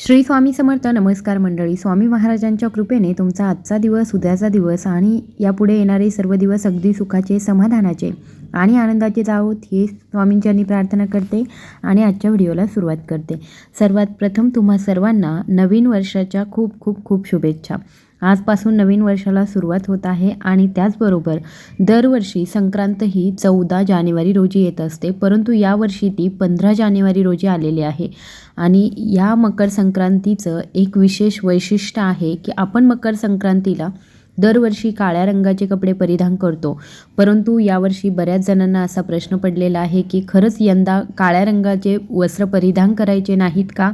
श्री स्वामी समर्थ नमस्कार मंडळी. स्वामी महाराजांच्या कृपेने तुमचा आजचा दिवस उद्याचा दिवस आणि यापुढे येणारे सर्व दिवस अगदी सुखाचे समाधानाचे आणि आनंदाचे जावोत ही स्वामींच्यांनी प्रार्थना करते आणि आजच्या व्हिडिओला सुरुवात करते. सर्वात प्रथम तुम्हा सर्वांना नवीन वर्षाच्या खूप खूप खूप शुभेच्छा. आजपासून नवीन वर्षाला सुरुवात होत आहे आणि त्याचबरोबर दरवर्षी संक्रांत ही चौदा जानेवारी रोजी येत असते. परंतु यावर्षी ती पंधरा जानेवारी रोजी आलेली आहे. आणि या मकर संक्रांतीचं एक विशेष वैशिष्ट्य आहे की आपण मकर संक्रांतीला दरवर्षी काळ्या रंगाचे कपडे परिधान करतो. परंतु यावर्षी बऱ्याच जणांना असा प्रश्न पडलेला आहे की खरंच यंदा काळ्या रंगाचे वस्त्र परिधान करायचे नाहीत का?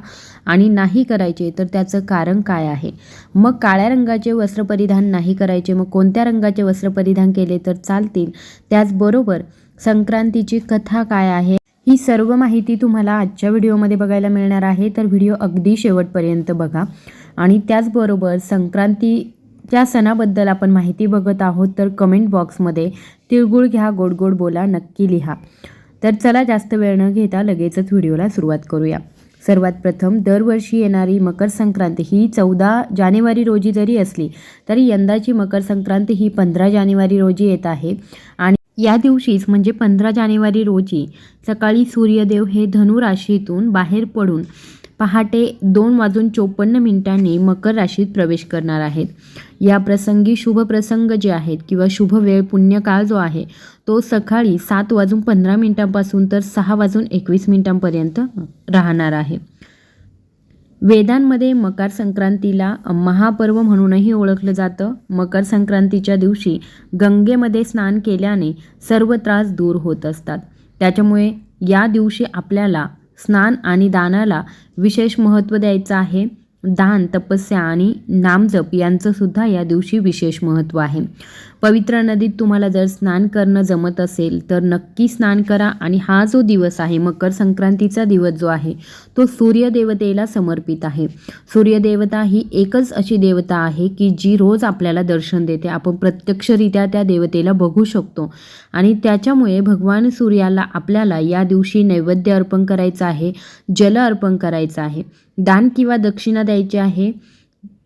आणि नाही करायचे तर त्याचं कारण काय आहे? मग काळ्या रंगाचे वस्त्र परिधान नाही करायचे मग कोणत्या रंगाचे वस्त्र परिधान केले तर चालतील? त्याचबरोबर संक्रांतीची कथा काय आहे? ही सर्व माहिती तुम्हाला आजच्या व्हिडिओमध्ये बघायला मिळणार आहे तर व्हिडिओ अगदी शेवटपर्यंत बघा. आणि त्याचबरोबर संक्रांती त्या सणाबद्दल आपण माहिती बघत आहोत तर कमेंट बॉक्समध्ये तिळगुळ घ्या गोड गोड बोला नक्की लिहा. तर चला जास्त वेळ न घेता लगेचच व्हिडिओला सुरुवात करूया. सर्वात प्रथम दरवर्षी येणारी मकर संक्रांत ही चौदा जानेवारी रोजी जरी असली तरी यंदाची मकर संक्रांत ही पंधरा जानेवारी रोजी येत आहे. आणि या दिवशीच म्हणजे पंधरा जानेवारी रोजी सकाळी सूर्यदेव हे धनु राशीतून बाहेर पडून पहाटे दोन वाजून चोपन्न मिनिटांनी मकर राशीत प्रवेश करणार आहेत. या प्रसंगी शुभ प्रसंग जे आहेत किंवा शुभ वेळ पुण्यकाळ जो आहे तो सकाळी सात वाजून पंधरा मिनिटांपासून तर सहा वाजून एकवीस मिनिटांपर्यंत राहणार आहे. वेदांमध्ये मकर संक्रांतीला महापर्व म्हणूनही ओळखलं जातं. मकर संक्रांतीच्या दिवशी गंगेमध्ये स्नान केल्याने सर्व त्रास दूर होत असतात. त्याच्यामुळे या दिवशी आपल्याला स्नान आणि दानाला विशेष महत्त्व द्यायचं आहे. दान तपस्या आणि नामजप यांचं सुद्धा या दिवशी विशेष महत्त्व आहे. पवित्र नदीत तुम्हाला जर स्नान करणं जमत असेल तर नक्की स्नान करा आणि हा जो दिवस आहे मकर संक्रांतीचा दिवस जो आहे तो सूर्यदेवतेला समर्पित आहे. सूर्यदेवता ही एकच अशी देवता आहे की जी रोज आपल्याला दर्शन देते. आपण प्रत्यक्षरित्या त्या देवतेला बघू शकतो आणि त्याच्यामुळे भगवान सूर्याला आपल्याला या दिवशी नैवेद्य अर्पण करायचं आहे जल अर्पण करायचं आहे. दान किंवा दक्षिणा द्यायची आहे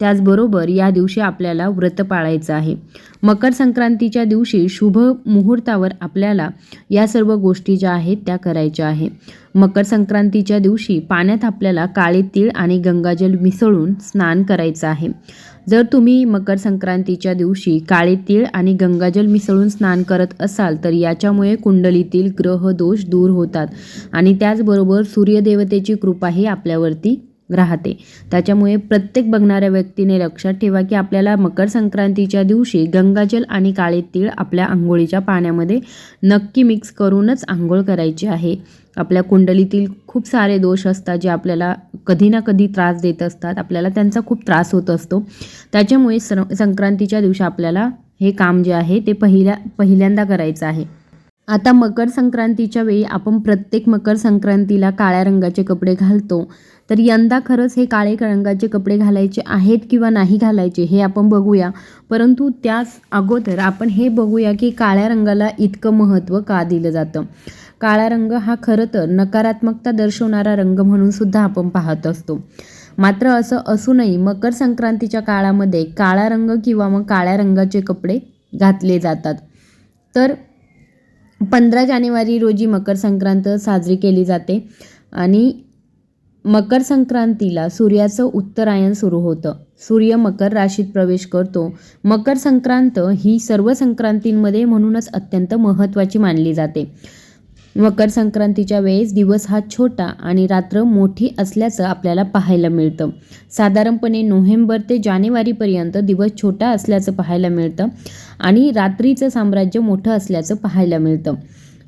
त्याचबरोबर या दिवशी आपल्याला व्रत पाळायचं आहे. मकर संक्रांतीच्या दिवशी शुभ मुहूर्तावर आपल्याला या सर्व गोष्टी ज्या आहेत त्या करायच्या आहे. मकर संक्रांतीच्या दिवशी पाण्यात आपल्याला काळे तीळ आणि गंगाजल मिसळून स्नान करायचं आहे. जर तुम्ही मकर संक्रांतीच्या दिवशी काळे तीळ आणि गंगाजल मिसळून स्नान करत असाल तर याच्यामुळे कुंडलीतील ग्रह दोष दूर होतात आणि त्याचबरोबर सूर्यदेवतेची कृपाही आपल्यावरती राहते. त्याच्यामुळे प्रत्येक बघणाऱ्या व्यक्तीने लक्षात ठेवा की आपल्याला मकर संक्रांतीच्या दिवशी गंगाजल आणि काळे तीळ आपल्या आंघोळीच्या पाण्यामध्ये नक्की मिक्स करूनच आंघोळ करायची आहे. आपल्या कुंडलीतील खूप सारे दोष असतात जे आपल्याला कधी ना कधी त्रास देत असतात. आपल्याला त्यांचा खूप त्रास होत असतो. त्याच्यामुळे सं संक्रांतीच्या दिवशी आपल्याला हे काम जे आहे ते पहिल्या पहिल्यांदा करायचं आहे. आता मकर संक्रांतीच्या वेळी आपण प्रत्येक मकर संक्रांतीला काळ्या रंगाचे कपडे घालतो. तर यंदा खरंच हे काळे रंगाचे कपडे घालायचे आहेत किंवा नाही घालायचे हे आपण बघूया. परंतु त्याच अगोदर आपण हे बघूया की काळ्या रंगाला इतकं महत्त्व का दिलं जातं? काळा रंग हा खरं तर नकारात्मकता दर्शवणारा रंग म्हणून सुद्धा आपण पाहत असतो. मात्र असं असूनही मकर संक्रांतीच्या काळामध्ये काळा रंग किंवा मग काळ्या रंगाचे कपडे घातले जातात. तर पंधरा जानेवारी रोजी मकर संक्रांत साजरी केली जाते आणि मकर संक्रांतीला सूर्याचं उत्तरायण सुरू होतं. सूर्य मकर राशीत प्रवेश करतो. मकर संक्रांत ही सर्व संक्रांतींमध्ये म्हणूनच अत्यंत महत्त्वाची मानली जाते. मकर संक्रांतीच्या वेळेस दिवस हा छोटा आणि रात्र मोठी असल्याचं आपल्याला पाहायला मिळतं. साधारणपणे नोव्हेंबर ते जानेवारीपर्यंत दिवस छोटा असल्याचं पाहायला मिळतं आणि रात्रीचं साम्राज्य मोठं असल्याचं पाहायला मिळतं.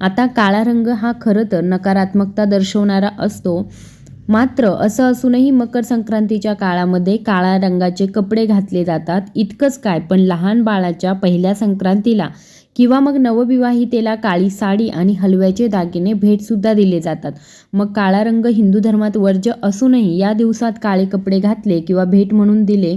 आता काळा रंग हा खरं तर नकारात्मकता दर्शवणारा असतो. मात्र असं असूनही मकर संक्रांतीच्या काळामध्ये काळ्या रंगाचे कपडे घातले जातात. इतकंच काय पण लहान बाळाच्या पहिल्या संक्रांतीला किंवा मग नवविवाहितेला काळी साडी आणि हलव्याचे दागिने भेटसुद्धा दिले जातात. मग काळा रंग हिंदू धर्मात वर्ज्य असूनही या दिवसात काळे कपडे घातले किंवा भेट म्हणून दिले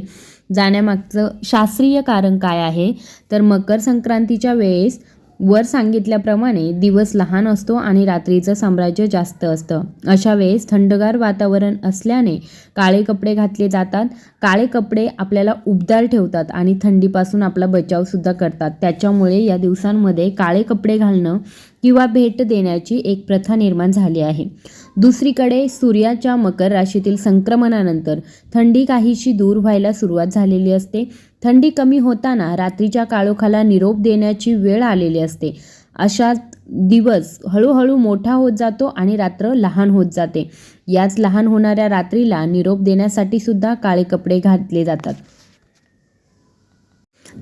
जाण्यामागचं शास्त्रीय कारण काय आहे? तर मकर संक्रांतीच्या वेळेस वर सांगितल्याप्रमाणे दिवस लहान असतो आणि रात्रीचं साम्राज्य जास्त असतं. अशा वेळेस थंडगार वातावरण असल्याने काळे कपडे घातले जातात. काळे कपडे आपल्याला उबदार ठेवतात आणि थंडीपासून आपला बचावसुद्धा करतात. त्याच्यामुळे या दिवसांमध्ये काळे कपडे घालणं किंवा भेट देण्याची एक प्रथा निर्माण झाली आहे. दुसरीकडे सूर्याच्या मकर राशीतील संक्रमणानंतर थंडी काहीशी दूर व्हायला सुरुवात झालेली असते. थंडी कमी होताना रात्रीच्या काळोखाला निरोप देण्याची वेळ आलेली असते. अशात दिवस हळूहळू मोठा होत जातो आणि रात्र लहान होत जाते. याच लहान होणाऱ्या रात्रीला निरोप देण्यासाठी सुद्धा काळे कपडे घातले जातात.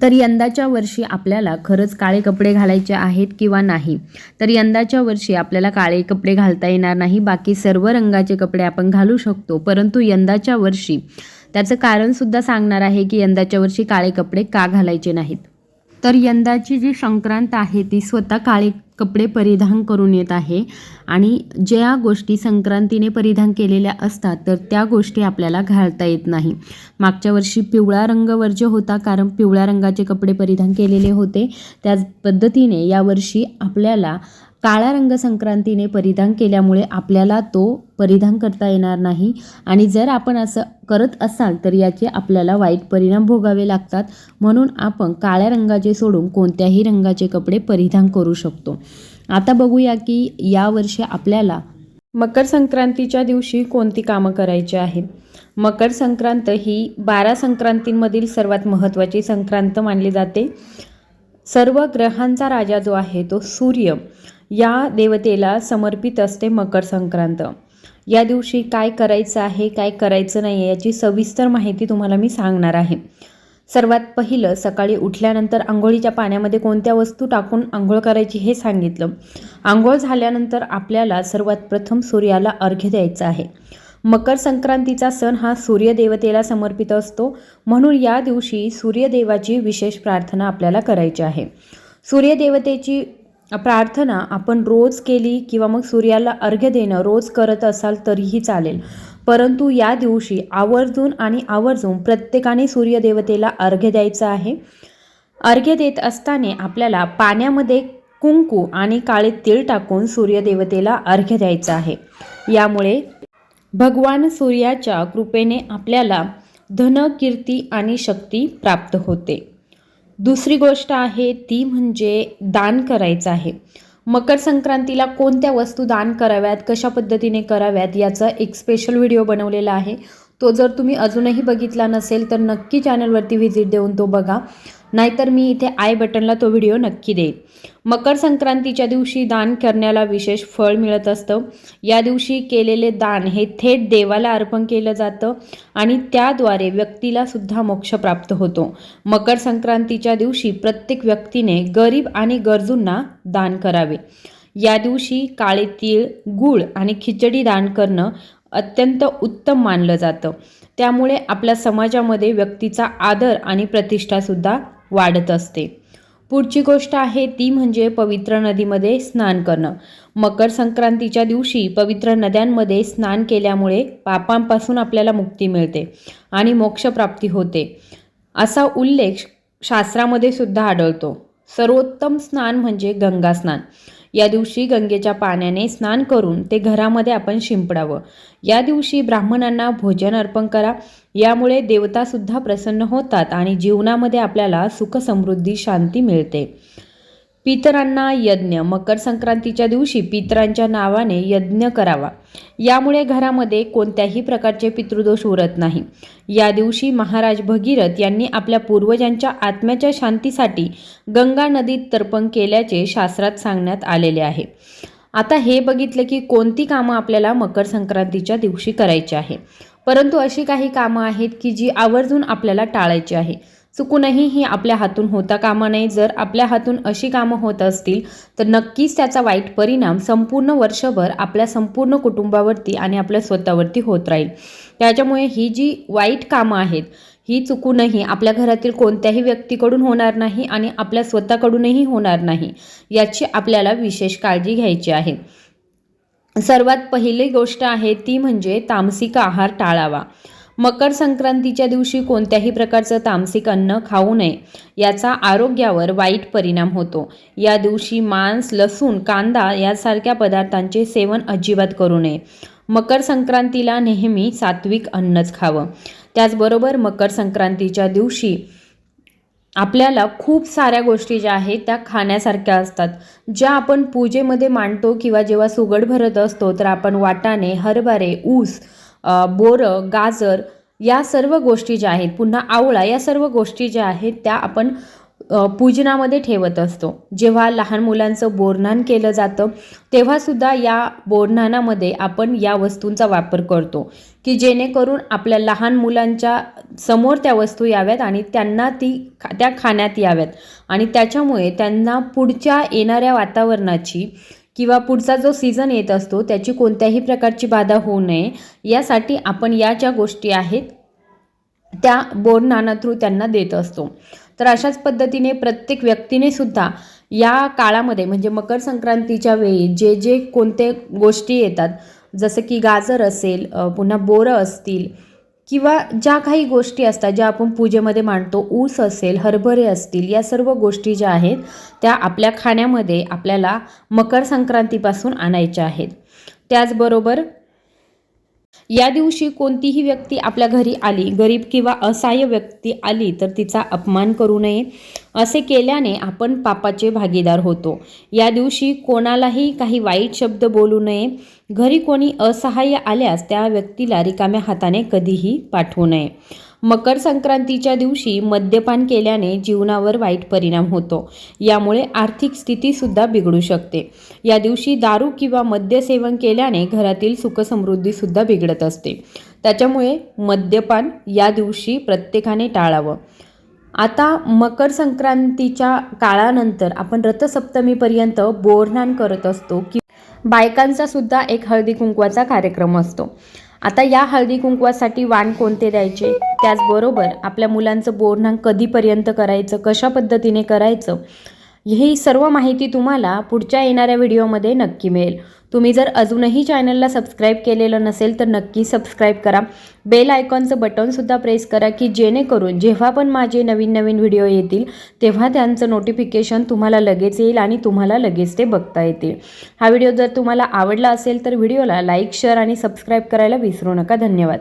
तर यंदाच्या वर्षी आपल्याला खरंच काळे कपडे घालायचे आहेत किंवा नाही? तर यंदाच्या वर्षी आपल्याला काळे कपडे घालता येणार नाही बाकी सर्व रंगाचे कपडे आपण घालू शकतो. परंतु यंदाच्या वर्षी त्याचं कारणसुद्धा सांगणार आहे की यंदाच्या वर्षी काळे कपडे का घालायचे नाहीत? तर यंदाची जी संक्रांत आहे ती स्वतः काळे कपडे परिधान करून येत आहे. आणि ज्या गोष्टी संक्रांतीने परिधान केलेल्या असतात तर त्या गोष्टी आपल्याला घालता येत नाही. मागच्या वर्षी पिवळा रंग वर्ज्य होता कारण पिवळ्या रंगाचे कपडे परिधान केलेले होते. त्याच पद्धतीने यावर्षी आपल्याला काळा रंग संक्रांतीने परिधान केल्यामुळे आपल्याला तो परिधान करता येणार नाही. आणि जर आपण असं करत असाल तर याचे आपल्याला वाईट परिणाम भोगावे लागतात. म्हणून आपण काळ्या रंगाचे सोडून कोणत्याही रंगाचे कपडे परिधान करू शकतो. आता बघूया की यावर्षी आपल्याला मकर संक्रांतीच्या दिवशी कोणती कामं करायची आहेत? मकर संक्रांत ही बारा संक्रांतींमधील सर्वात महत्त्वाची संक्रांत मानली जाते. सर्व ग्रहांचा राजा जो आहे तो सूर्य या देवतेला समर्पित असते मकर संक्रांत. या दिवशी काय करायचं आहे काय करायचं नाही आहे याची सविस्तर माहिती तुम्हाला मी सांगणार आहे. सर्वात पहिलं सकाळी उठल्यानंतर आंघोळीच्या पाण्यामध्ये कोणत्या वस्तू टाकून आंघोळ करायची हे सांगितलं. आंघोळ झाल्यानंतर आपल्याला सर्वात प्रथम सूर्याला अर्घ्य द्यायचं आहे. मकर संक्रांतीचा सण हा सूर्यदेवतेला समर्पित असतो. म्हणून या दिवशी सूर्यदेवाची विशेष प्रार्थना आपल्याला करायची आहे. सूर्यदेवतेची प्रार्थना आपण रोज केली किंवा मग सूर्याला अर्घ्य देणं रोज करत असाल तरीही चालेल. परंतु या दिवशी आवर्जून आणि आवर्जून प्रत्येकाने सूर्यदेवतेला अर्घ्य द्यायचं आहे. अर्घ्य देत असताना आपल्याला पाण्यामध्ये कुंकू आणि काळे तीळ टाकून सूर्यदेवतेला अर्घ्य द्यायचं आहे. यामुळे भगवान सूर्याच्या कृपेने आपल्याला धन कीर्ती आणि शक्ती प्राप्त होते. दुसरी गोष्ट आहे ती म्हणजे दान करायचं आहे. मकर संक्रांतीला कोणत्या वस्तू दान कराव्यात कशा पद्धतीने कराव्यात याचा एक स्पेशल व्हिडिओ बनवलेला आहे. तो जर तुम्ही अजूनही बघितला नसेल तर नक्की चॅनलवरती व्हिजिट देऊन तो बघा. नाहीतर मी इथे आय बटनला तो व्हिडिओ नक्की देईल मकर संक्रांतीच्या दिवशी दान करण्याला विशेष फळ मिळत असतं. या दिवशी केलेले दान हे थेट देवाला अर्पण केलं जातं आणि त्याद्वारे व्यक्तीला सुद्धा मोक्ष प्राप्त होतो. मकर संक्रांतीच्या दिवशी प्रत्येक व्यक्तीने गरीब आणि गरजूंना दान करावे. या दिवशी काळे तीळ गूळ आणि खिचडी दान करणं अत्यंत उत्तम मानलं जातं. त्यामुळे आपल्या समाजामध्ये व्यक्तीचा आदर आणि प्रतिष्ठासुद्धा वाढत असते. पुढची गोष्ट आहे ती म्हणजे पवित्र नदीमध्ये स्नान करणं. मकर संक्रांतीच्या दिवशी पवित्र नद्यांमध्ये स्नान केल्यामुळे पापांपासून आपल्याला मुक्ती मिळते आणि मोक्षप्राप्ती होते. असा उल्लेख शास्त्रामध्ये सुद्धा आढळतो. सर्वोत्तम स्नान म्हणजे गंगा स्नान. या दिवशी गंगेच्या पाण्याने स्नान करून ते घरामध्ये आपण शिंपडावं. या दिवशी ब्राह्मणांना भोजन अर्पण करा. यामुळे देवतासुद्धा प्रसन्न होतात आणि जीवनामध्ये आपल्याला सुख समृद्धी शांती मिळते. पितरांना यज्ञ. मकर संक्रांतीच्या दिवशी पितरांच्या नावाने यज्ञ करावा. यामुळे घरामध्ये कोणत्याही प्रकारचे पितृदोष उरत नाही. या दिवशी महाराज भगीरथ यांनी आपल्या पूर्वजांच्या आत्म्याच्या शांतीसाठी गंगा नदीत तर्पण केल्याचे शास्त्रात सांगण्यात आलेले आहे. आता हे बघितलं की कोणती कामं आपल्याला मकर संक्रांतीच्या दिवशी करायची आहे? परंतु अशी काही कामं आहेत की जी आवर्जून आपल्याला टाळायची आहे. चुकूनही ही आपल्या हातून होता कामा नये जर आपल्या हातून अशी कामं होत असतील तर नक्कीच त्याचा वाईट परिणाम संपूर्ण वर्षभर आपल्या संपूर्ण कुटुंबावरती आणि आपल्या स्वतःवरती होत राहील. त्याच्यामुळे ही जी वाईट कामं आहेत ही चुकूनही आपल्या घरातील कोणत्याही व्यक्तीकडून होणार नाही आणि आपल्या स्वतःकडूनही होणार नाही याची आपल्याला विशेष काळजी घ्यायची आहे. सर्वात पहिली गोष्ट आहे ती म्हणजे तामसिक आहार टाळावा. मकर संक्रांतीच्या दिवशी कोणत्याही प्रकारचं तामसिक अन्न खाऊ नये. याचा आरोग्यावर वाईट परिणाम होतो. या दिवशी मांस लसूण कांदा यासारख्या पदार्थांचे सेवन अजिबात करू नये. मकर संक्रांतीला नेहमी सात्विक अन्नच खावं. त्याचबरोबर मकर संक्रांतीच्या दिवशी आपल्याला खूप साऱ्या गोष्टी ज्या आहेत त्या खाण्यासारख्या असतात. ज्या आपण पूजेमध्ये मांडतो किंवा जेव्हा सुगड भरत असतो तर आपण वाटाणे हरभरे ऊस बोरं गाजर या सर्व गोष्टी ज्या आहेत पुन्हा आवळा या सर्व गोष्टी ज्या आहेत त्या आपण पूजनामध्ये ठेवत असतो. जेव्हा लहान मुलांचं बोरनान केलं जातं तेव्हासुद्धा या बोरणानामध्ये आपण या वस्तूंचा वापर करतो. की जेणेकरून आपल्या लहान मुलांच्या समोर त्या वस्तू याव्यात आणि त्यांना ती खा- त्या खाण्यात याव्यात. आणि त्याच्यामुळे त्यांना पुढच्या येणाऱ्या वातावरणाची किंवा पुढचा जो सीझन येत असतो त्याची कोणत्याही प्रकारची बाधा होऊ नये. यासाठी आपण या ज्या गोष्टी आहेत त्या बोरनाना थ्रू त्यांना देत असतो. तर अशाच पद्धतीने प्रत्येक व्यक्तीने सुद्धा या काळामध्ये म्हणजे मकर संक्रांतीच्या वेळी जे जे कोणते गोष्टी येतात जसं की गाजर असेल पुन्हा बोरं असतील किंवा ज्या काही गोष्टी असतात ज्या आपण पूजेमध्ये मांडतो ऊस असेल हरभरे असतील या सर्व गोष्टी ज्या आहेत त्या आपल्या खाण्यामध्ये आपल्याला मकर संक्रांतीपासून आणायच्या आहेत. त्याचबरोबर या दिवशी कोणतीही व्यक्ती आपल्या घरी आली गरीब किंवा असहाय्य व्यक्ती आली तर तिचा अपमान करू नये असे केल्याने आपण पापाचे भागीदार होतो. या दिवशी कोणालाही काही वाईट शब्द बोलू नये घरी कोणी असहाय्य आल्यास त्या व्यक्तीला रिकाम्या हाताने कधीही पाठवू नये. मकर संक्रांतीच्या दिवशी मद्यपान केल्याने जीवनावर वाईट परिणाम होतो. यामुळे आर्थिक स्थितीसुद्धा बिघडू शकते. या दिवशी दारू किंवा मद्यसेवन केल्याने घरातील सुखसमृद्धीसुद्धा बिघडत असते. त्याच्यामुळे मद्यपान या दिवशी प्रत्येकाने टाळावं. आता मकर संक्रांतीच्या काळानंतर आपण रथसप्तमीपर्यंत बोरनान करत असतो की बायकांचा सुद्धा एक हळदी कुंकवाचा कार्यक्रम असतो. आता या हळदी कुंकवासाठी वाण कोणते द्यायचे? त्याचबरोबर आपल्या मुलांचं बोरनान कधीपर्यंत करायचं? कशा पद्धतीने करायचं? ही सर्व माहिती तुम्हाला पुढच्या येणाऱ्या व्हिडिओमध्ये नक्की मिळेल. तुम्ही जर अजूनही चॅनलला सबस्क्राईब केलेलं नसेल तर नक्की सबस्क्राईब करा. बेल आयकॉनचं बटनसुद्धा प्रेस करा की जेणेकरून जेव्हा पण माझे नवीन नवीन व्हिडिओ येतील तेव्हा त्यांचं नोटिफिकेशन तुम्हाला लगेच येईल आणि तुम्हाला लगेच ते बघता येतील. हा व्हिडिओ जर तुम्हाला आवडला असेल तर व्हिडिओला लाईक शेअर आणि सबस्क्राईब करायला विसरू नका. धन्यवाद.